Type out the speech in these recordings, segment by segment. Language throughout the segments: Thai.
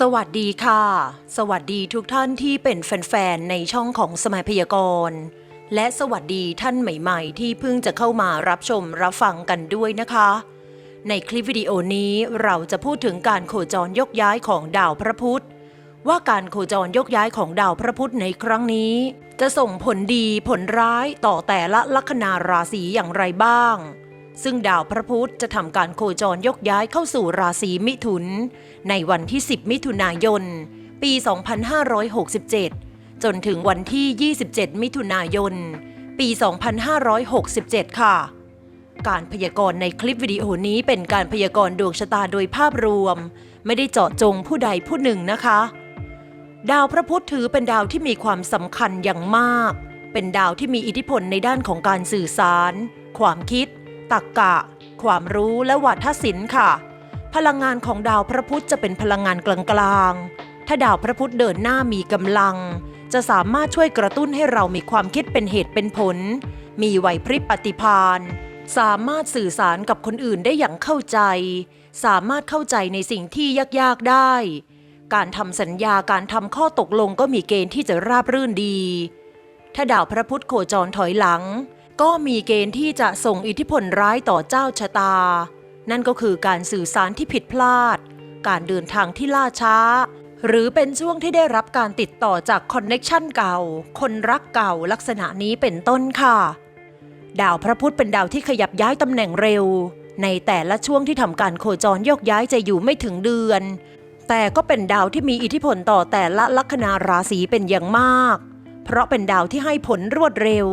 สวัสดีค่ะ สวัสดีทุกท่านที่เป็นแฟนๆ ในช่องของสมัยพยากรณ์ และสวัสดีท่านใหม่ๆ ที่เพิ่งจะเข้ามารับชมรับฟังกันด้วยนะคะ ในคลิปวิดีโอนี้เราจะพูดถึงการโคจรยกย้ายของดาวพระพุธ ว่าการโคจรยกย้ายของดาวพระพุธในครั้งนี้ จะส่งผลดีผลร้ายต่อแต่ละลัคนาราศีอย่างไรบ้าง ซึ่งดาวพระพุธจะทำการโคจรยกย้ายเข้าสู่ราศีมิถุน ในวันที่ 10 มิถุนายน ปี 2567 จนถึงวันที่ 27 มิถุนายน ปี 2567 ค่ะ การพยากรณ์ในคลิปวิดีโอนี้เป็นการพยากรณ์ดวงชะตาโดยภาพรวม ไม่ได้เจาะจงผู้ใดผู้หนึ่งนะคะ ดาวพระพุธถือเป็นดาวที่มีความสำคัญอย่างมาก เป็นดาวที่มีอิทธิพลในด้านของการสื่อสาร ความคิด ตรรกะ ความรู้และวัฒศิลป์ค่ะ พลังงานของดาวพระพุธจะเป็นพลังงานกลางๆ ถ้าดาวพระพุธเดินหน้ามีกำลัง จะสามารถช่วยกระตุ้นให้เรามีความคิดเป็นเหตุเป็นผล มีไหวพริบปฏิภาณสามารถสื่อสารกับคนอื่นได้อย่างเข้าใจ สามารถเข้าใจในสิ่งที่ยากๆได้ การทำสัญญาการทำข้อตกลงก็มีเกณฑ์ที่จะราบรื่นดี ถ้าดาวพระพุธโคจรถอยหลัง ก็มีเกณฑ์ที่จะส่งอิทธิพลร้ายต่อเจ้าชะตา นั่นก็คือการสื่อสารที่ผิดพลาด การเดินทางที่ล่าช้า หรือเป็นช่วงที่ได้รับการติดต่อจากคอนเน็กชันเก่า คนรักเก่าลักษณะนี้เป็นต้นค่ะ ดาวพระพุธเป็นดาวที่ขยับย้ายตำแหน่งเร็ว ในแต่ละช่วงที่ทำการโคจรโยกย้ายจะอยู่ไม่ถึงเดือน แต่ก็เป็นดาวที่มีอิทธิพลต่อแต่ละลัคนาราศีเป็นอย่างมาก เพราะเป็นดาวที่ให้ผลรวดเร็ว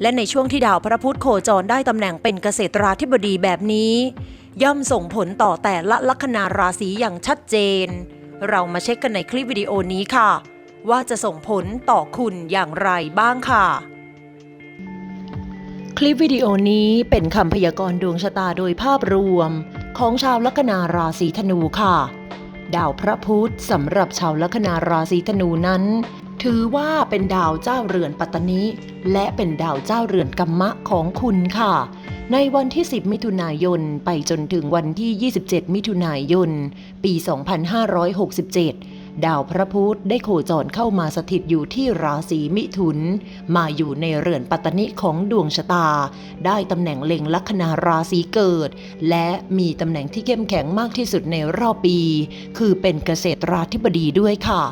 และในช่วงที่ดาวพระพุธโคจรได้ตำแหน่งเป็นเกษตราธิบดีแบบนี้ ย่อมส่งผลต่อแต่ละลัคนาราศีอย่างชัดเจน เรามาเช็คกันในคลิปวิดีโอนี้ค่ะ ว่าจะส่งผลต่อคุณอย่างไรบ้างค่ะ คลิปวิดีโอนี้เป็นคำพยากรณ์ดวงชะตาโดยภาพรวม ของชาวลัคนาราศีธนูค่ะดาวพระพุธสำหรับชาวลัคนาราศีธนูนั้น ถือว่าเป็นดาวเจ้าเรือนปัตตนิและเป็นดาวเจ้าเรือนกัมมะของคุณค่ะ ในวันที่ 10 มิถุนายน ไปจนถึงวันที่ 27 มิถุนายน ปี 2567 ดาวพระพุธได้โคจรเข้ามาสถิตอยู่ที่ราศีมิถุน มาอยู่ในเรือนปัตตนิของดวงชะตา ได้ตำแหน่งเล็งลัคนาราศีเกิด และมีตำแหน่งที่เข้มแข็งมากที่สุดในรอบปี คือเป็นเกษตราธิบดีด้วยค่ะ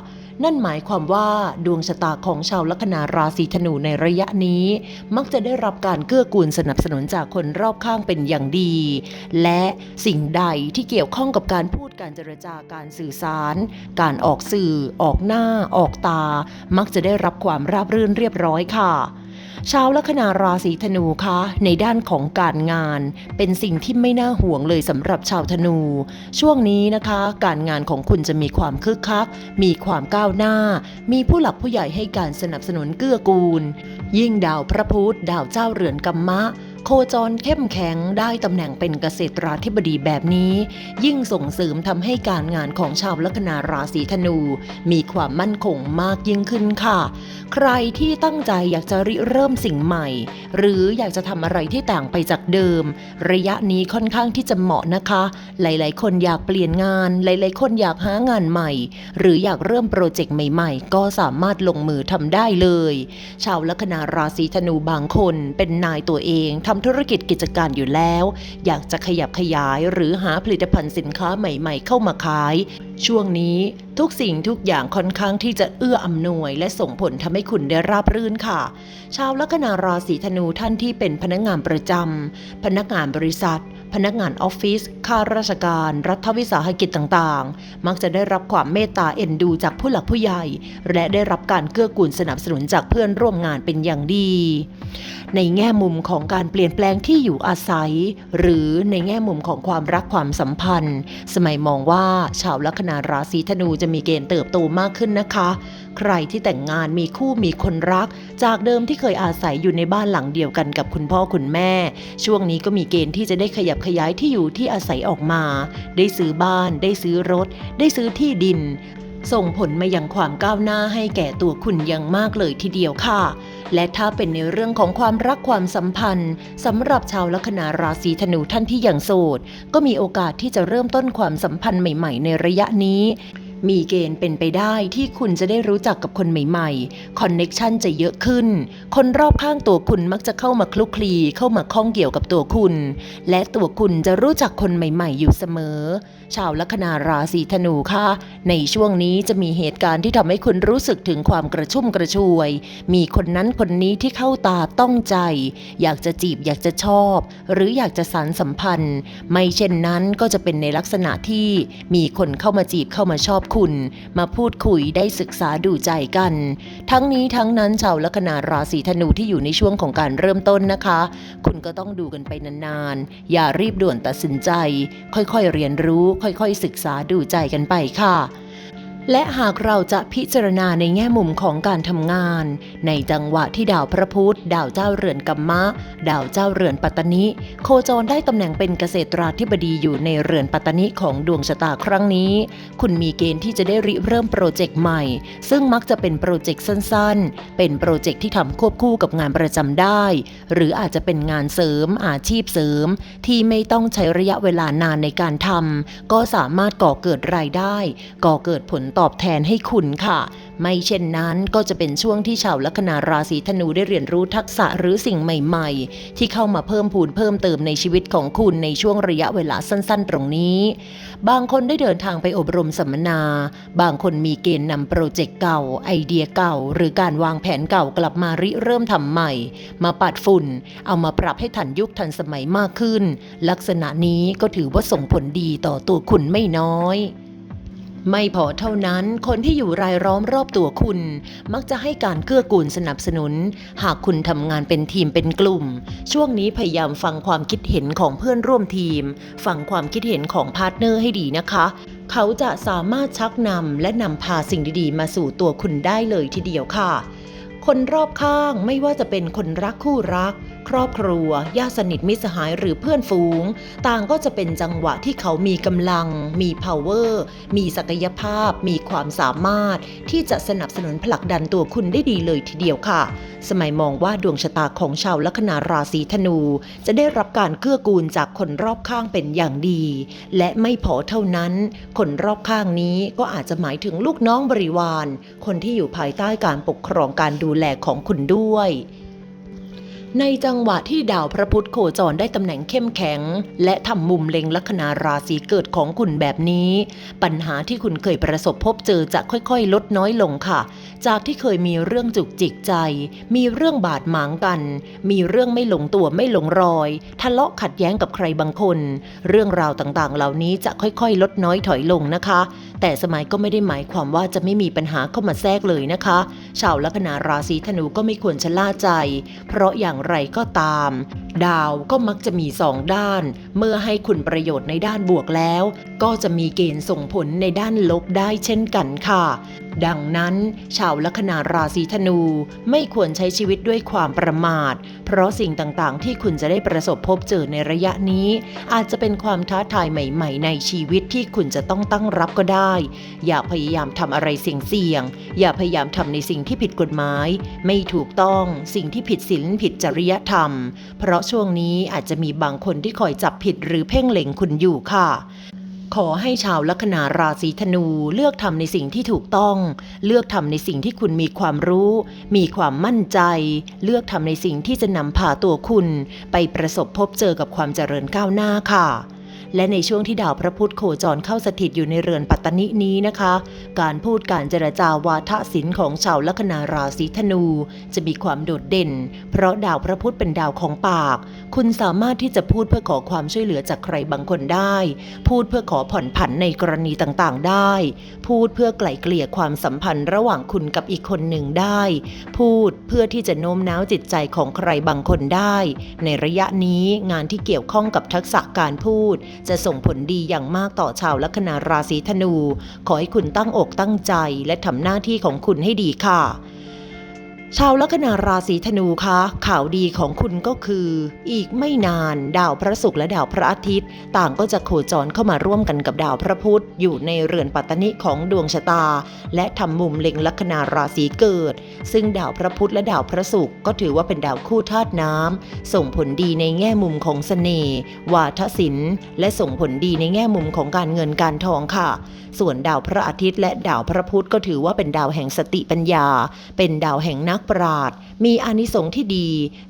นั่นหมายความว่าดวงชะตาของชาวลัคนาราศีธนูในระยะนี้ มักจะได้รับการเกื้อกูลสนับสนุนจากคนรอบข้างเป็นอย่างดี และสิ่งใดที่เกี่ยวข้องกับการพูดการเจรจาการสื่อสาร การออกสื่อ ออกหน้า ออกตา มักจะได้รับความราบรื่นเรียบร้อยค่ะ ชาวลัคนาราศีธนูคะ ในด้านของการงาน เป็นสิ่งที่ไม่น่าห่วงเลยสำหรับชาวธนู ช่วงนี้นะคะ การงานของคุณจะมีความคึกคัก มีความก้าวหน้า มีผู้หลักผู้ใหญ่ให้การสนับสนุนเกื้อกูล ยิ่งดาวพระพุธดาวเจ้าเรือนกัมมะ โคจรเข้มแข็งได้ตำแหน่งเป็นเกษตราธิบดีแบบนี้ ยิ่งส่งเสริมทำให้การงานของชาวลัคนาราศีธนู มีความมั่นคงมากยิ่งขึ้นค่ะ ใครที่ตั้งใจอยากจะริเริ่มสิ่งใหม่ หรืออยากจะทำอะไรที่ต่างไปจากเดิม ระยะนี้ค่อนข้างที่จะเหมาะนะคะ หลาย ๆ คนอยากเปลี่ยนงาน หลาย ๆ คนอยากหางานใหม่ หรืออยากเริ่มโปรเจกต์ใหม่ ๆ ก็สามารถลงมือทำได้เลย ชาวลัคนาราศีธนูบางคนเป็นนายตัวเองทำำธุรกิจกิจการอยู่แล้ว อยากจะขยับขยายหรือหาผลิตภัณฑ์สินค้าใหม่ๆ เข้ามาขาย ช่วงนี้ทุกสิ่งทุกอย่างค่อนข้างที่จะเอื้ออำนวย และส่งผลทำให้คุณได้ราบรื่นค่ะ ชาวลัคนาราศีธนูท่านที่เป็นพนักงานประจำพนักงานบริษัท พนักงานออฟฟิศข้าราชการ รัฐวิสาหกิจต่างๆ มักจะได้รับความเมตตาเอ็นดูจากผู้หลักผู้ใหญ่ และได้รับการเกื้อกูลสนับสนุนจากเพื่อนร่วมงานเป็นอย่างดี ในแง่มุมของการเปลี่ยนแปลงที่อยู่อาศัย หรือในแง่มุมของความรักความสัมพันธ์ สมัยมองว่าชาวลัคนาราศีธนูจะมีเกณฑ์เติบโตมากขึ้นนะคะ ใครที่แต่งงานมีคู่มีคนรัก จากเดิมที่เคยอาศัยอยู่ในบ้านหลังเดียวกันกับคุณพ่อคุณแม่ ช่วงนี้ก็มีเกณฑ์ที่จะได้ขยับขยายที่อยู่ที่อาศัยออกมา ได้ซื้อบ้าน ได้ซื้อรถ ได้ซื้อที่ดิน ส่งผลมาอย่างความก้าวหน้าให้แก่ตัวคุณอย่างมากเลยทีเดียวค่ะ และถ้าเป็นในเรื่องของความรักความสัมพันธ์สำหรับชาวลัคนาราศีธนูท่านที่ยังโสด ก็มีโอกาสที่จะเริ่มต้นความสัมพันธ์ใหม่ ๆ ในระยะนี้ มีเกณฑ์เป็นไปได้ที่คุณจะได้รู้จักกับคนใหม่ๆ คอนเน็กชันจะเยอะขึ้น คนรอบข้างตัวคุณมักจะเข้ามาคลุกคลีเข้ามาข้องเกี่ยวกับตัวคุณ และตัวคุณจะรู้จักคนใหม่ๆ อยู่เสมอ ชาวลัคนาราศีธนูค่ะ ในช่วงนี้จะมีเหตุการณ์ที่ทำให้คุณรู้สึกถึงความกระชุ่มกระชวย มีคนนั้นคนนี้ที่เข้าตาต้องใจ อยากจะจีบอยากจะชอบ หรืออยากจะสานสัมพันธ์ ไม่เช่นนั้นก็จะเป็นในลักษณะที่มีคนเข้ามาจีบเข้ามาชอบคุณ มาพูดคุยได้ศึกษาดูใจกัน ทั้งนี้ทั้งนั้นชาวลัคนาราศีธนูที่อยู่ในช่วงของการเริ่มต้นนะคะ คุณก็ต้องดูกันไปนานๆ อย่ารีบด่วนตัดสินใจ ค่อยๆเรียนรู้ ค่อยๆ ศึกษาดูใจกันไปค่ะ และหากเราจะพิจารณาในแง่มุมของการทำงาน ในจังหวะที่ดาวพระพุธดาวเจ้าเรือนกัมมะ ดาวเจ้าเรือนปัตตนิ โคจรได้ตำแหน่งเป็นเกษตราธิบดีอยู่ในเรือนปัตตนิของดวงชะตาครั้งนี้ คุณมีเกณฑ์ที่จะได้ริเริ่มโปรเจกต์ใหม่ ซึ่งมักจะเป็นโปรเจกต์สั้นๆ เป็นโปรเจกต์ที่ทำควบคู่กับงานประจำได้ หรืออาจจะเป็นงานเสริมอาชีพเสริม ที่ไม่ต้องใช้ระยะเวลานานในการทำก็สามารถก่อเกิดรายได้ ก่อเกิดผลตอบแทนให้คุณค่ะ ไม่เช่นนั้นก็จะเป็นช่วงที่ชาวลัคนาราศีธนูได้เรียนรู้ทักษะหรือสิ่งใหม่ๆ ที่เข้ามาเพิ่มพูนเพิ่มเติมในชีวิตของคุณในช่วงระยะเวลาสั้นๆ ตรงนี้ บางคนได้เดินทางไปอบรมสัมมนา บางคนมีเกณฑ์นำโปรเจกต์เก่า ไอเดียเก่า หรือการวางแผนเก่ากลับมาริเริ่มทำใหม่ มาปัดฝุ่น เอามาปรับให้ทันยุคทันสมัยมากขึ้น ลักษณะนี้ก็ถือว่าส่งผลดีต่อตัวคุณไม่น้อย ไม่พอเท่านั้นคนที่อยู่รายล้อมรอบตัวคุณ มักจะให้การเกื้อกูลสนับสนุน หากคุณทำงานเป็นทีมเป็นกลุ่ม ช่วงนี้พยายามฟังความคิดเห็นของเพื่อนร่วมทีม ฟังความคิดเห็นของพาร์ทเนอร์ให้ดีนะคะ เขาจะสามารถชักนำและนำพาสิ่งดีๆ มาสู่ตัวคุณได้เลยทีเดียวค่ะ คนรอบข้างไม่ว่าจะเป็นคนรักคู่รัก ครอบครัวญาติสนิทมิตรสหายหรือเพื่อนฝูง ต่างก็จะเป็นจังหวะที่เขามีกำลัง มี power มีศักยภาพ มีความสามารถ ที่จะสนับสนุนผลักดันตัวคุณได้ดีเลยทีเดียวค่ะ สมัยมองว่าดวงชะตาของชาวลัคนาราศีธนู จะได้รับการเกื้อกูลจากคนรอบข้างเป็นอย่างดี และไม่พอเท่านั้น คนรอบข้างนี้ก็อาจจะหมายถึงลูกน้องบริวาร คนที่อยู่ภายใต้การปกครองการดูแลของคุณด้วย ในจังหวะที่ดาวพระพุธโคจรได้ตำแหน่งเข้มแข็ง และทำมุมเล็งลัคนาราศีเกิดของคุณแบบนี้ ปัญหาที่คุณเคยประสบพบเจอจะค่อยๆ ลดน้อยลงค่ะ จากที่เคยมีเรื่องจุกจิกใจ มีเรื่องบาดหมางกัน มีเรื่องไม่หลงตัวไม่หลงรอย ทะเลาะขัดแย้งกับใครบางคน เรื่องราวต่างๆ เหล่านี้จะค่อยๆ ลดน้อยถอยลงนะคะ แต่สมัยก็ไม่ได้หมายความว่าจะไม่มีปัญหาเข้ามาแทรกเลยนะคะ ชาวลัคนาราศีธนูก็ไม่ควรชะล่าใจ เพราะอย่างไรก็ตาม ดาวก็มักจะมีสองด้าน เมื่อให้คุณประโยชน์ในด้านบวกแล้ว ก็จะมีเกณฑ์ส่งผลในด้านลบได้เช่นกันค่ะ ดังนั้นชาวลัคนาราศีธนูไม่ควรใช้ชีวิตด้วยความประมาท เพราะสิ่งต่างๆ ที่คุณจะได้ประสบพบเจอในระยะนี้ อาจจะเป็นความท้าทายใหม่ ๆ ในชีวิตที่คุณจะต้องตั้งรับก็ได้ อย่าพยายามทำอะไรเสี่ยงๆอย่าพยายามทำในสิ่งที่ผิดกฎหมาย ไม่ถูกต้องสิ่งที่ผิดศีลผิดจริยธรรม เพราะช่วงนี้อาจจะมีบางคนที่คอยจับผิดหรือเพ่งเล็งคุณอยู่ค่ะ ขอให้ชาวลัคนาราศีธนูเลือกทำในสิ่งที่ถูกต้อง เลือกทำในสิ่งที่คุณมีความรู้ มีความมั่นใจ เลือกทำในสิ่งที่จะนำพาตัวคุณ ไปประสบพบเจอกับความเจริญก้าวหน้าค่ะ และในช่วงที่ดาวพระพุธโคจรเข้าสถิตอยู่ในเรือนปัตตนินี้นะคะ การพูดการเจรจาวาทศิลป์ของชาวลัคนาราศีธนู จะมีความโดดเด่น เพราะดาวพระพุธเป็นดาวของปาก คุณสามารถที่จะพูดเพื่อขอความช่วยเหลือจากใครบางคนได้ พูดเพื่อขอผ่อนผันในกรณีต่างๆ ได้ พูดเพื่อไกล่เกลี่ยความสัมพันธ์ระหว่างคุณกับอีกคนหนึ่งได้ พูดเพื่อที่จะโน้มน้าวจิตใจของใครบางคนได้ ในระยะนี้งานที่เกี่ยวข้องกับทักษะการพูดจะส่งผลดีอย่างมากต่อชาวลัคนาราศีธนู ขอให้คุณตั้งอกตั้งใจและทำหน้าที่ของคุณให้ดีค่ะ ชาวลัคนาราศีธนูคะ ข่าวดีของคุณก็คือ อีกไม่นานดาวพระศุกร์และดาวพระอาทิตย์ ต่างก็จะโคจรเข้ามาร่วมกันกับดาวพระพุธอยู่ในเรือนปัตตนิของดวงชะตา และทำมุมเล็งลัคนาราศีเกิด ซึ่งดาวพระพุธและดาวพระศุกร์ก็ถือว่าเป็นดาวคู่ธาตุน้ำส่งผลดีในแง่มุมของเสน่ห์วาทศิลป์และส่งผลดีในแง่มุมของการเงินการทองค่ะ ส่วนดาวพระอาทิตย์และดาวพระพุธก็ถือว่าเป็นดาวแห่งสติปัญญา เป็นดาวแห่งนักปราชญ์มีอานิสงส์ที่ดี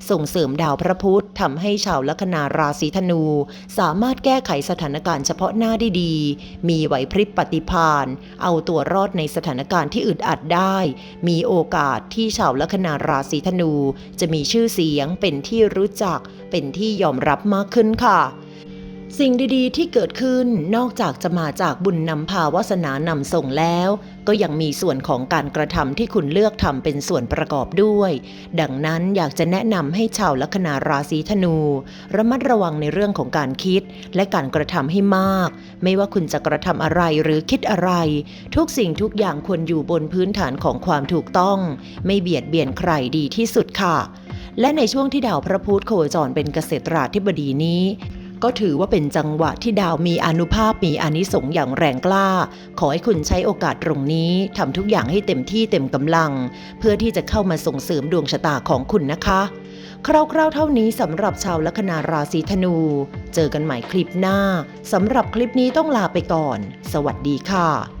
ส่งเสริมดาวพระพุธทำให้ชาวลัคนาราศีธนู สามารถแก้ไขสถานการณ์เฉพาะหน้าได้ดี มีไหวพริบปฏิภาณเอาตัวรอดในสถานการณ์ที่อึดอัดได้ มีโอกาสที่ชาวลัคนาราศีธนู จะมีชื่อเสียงเป็นที่รู้จักเป็นที่ยอมรับมากขึ้นค่ะ สิ่งดีๆ ที่เกิดขึ้นนอกจากจะมาจากบุญนำพาวาสนานำส่งแล้ว ก็ยังมีส่วนของการกระทำที่คุณเลือกทำเป็นส่วนประกอบด้วย ดังนั้นอยากจะแนะนำให้ชาวลัคนาราศีธนู ระมัดระวังในเรื่องของการคิด และการกระทำให้มาก ไม่ว่าคุณจะกระทำอะไรหรือคิดอะไร ทุกสิ่งทุกอย่างควรอยู่บนพื้นฐานของความถูกต้อง ไม่เบียดเบียนใครดีที่สุดค่ะและในช่วงที่ดาวพระพุธโคจรเป็นเกษตราธิบดีนี้ ก็ถือว่าเป็นจังหวะที่ดาวมีอนุภาพมีอนิสงส์อย่างแรงกล้า ขอให้คุณใช้โอกาสตรงนี้ทำทุกอย่างให้เต็มที่เต็มกำลัง เพื่อที่จะเข้ามาส่งเสริมดวงชะตาของคุณนะคะคร่าวๆเท่านี้สำหรับชาวลัคนาราศีธนู เจอกันใหม่คลิปหน้าสำหรับคลิปนี้ต้องลาไปก่อน สวัสดีค่ะ